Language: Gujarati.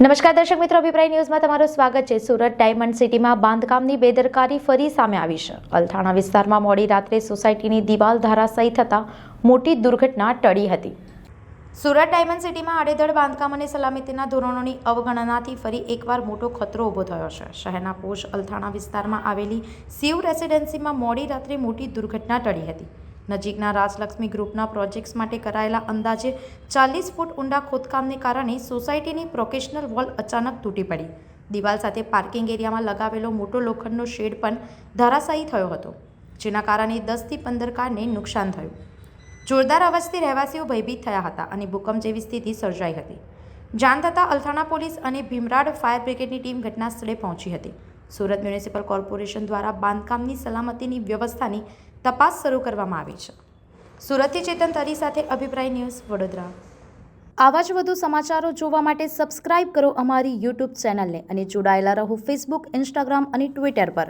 નમસ્કાર દર્શક મિત્રો, અભિપ્રાય ન્યૂઝમાં તમારું સ્વાગત છે. સુરત ડાયમંડ સિટીમાં બાંધકામની બેદરકારી ફરી સામે આવી છે. અલથાણા વિસ્તારમાં મોડી રાત્રે સોસાયટીની દિવાલ ધરાશાયી થતાં મોટી દુર્ઘટના ટળી હતી. સુરત ડાયમંડ સિટીમાં આડેધડ બાંધકામ અને સલામતીના ધોરણોની અવગણનાથી ફરી એકવાર મોટો ખતરો ઊભો થયો છે. શહેરના પોષ અલથાણા વિસ્તારમાં આવેલી શિવ રેસિડેન્સીમાં મોડી રાત્રે મોટી દુર્ઘટના ટળી હતી. નજીકના રાજલક્ષ્મી ગ્રુપના પ્રોજેક્ટ્સ માટે કરાયેલા અંદાજે ચાલીસ ફૂટ ઊંડા ખોદકામને કારણે સોસાયટીની પ્રોકેશનલ વોલ અચાનક તૂટી પડી. દિવાલ સાથે પાર્કિંગ એરિયામાં લગાવેલો મોટો લોખંડનો શેડ પણ ધરાશાયી થયો હતો, જેના કારણે દસથી પંદર કારને નુકસાન થયું. જોરદાર અવાજથી રહેવાસીઓ ભયભીત થયા હતા અને ભૂકંપ જેવી સ્થિતિ સર્જાઈ હતી. જાણ થતાં અલથાણા પોલીસ અને ભીમરાડ ફાયર બ્રિગેડની ટીમ ઘટના સ્થળે પહોંચી હતી. સુરત મ્યુનિસિપલ કોર્પોરેશન દ્વારા બાંધકામની સલામતીની વ્યવસ્થાની તપાસ શરૂ કરવામાં આવી છે. સુરતથી ચેતન તરી સાથે અભિપ્રાય ન્યૂઝ, વડોદરા. આવા જ વધુ સમાચારો જોવા માટે સબસ્ક્રાઇબ કરો અમારી યુટ્યુબ ચેનલને અને જોડાયેલા રહો ફેસબુક ઇન્સ્ટાગ્રામ અને ટ્વિટર પર.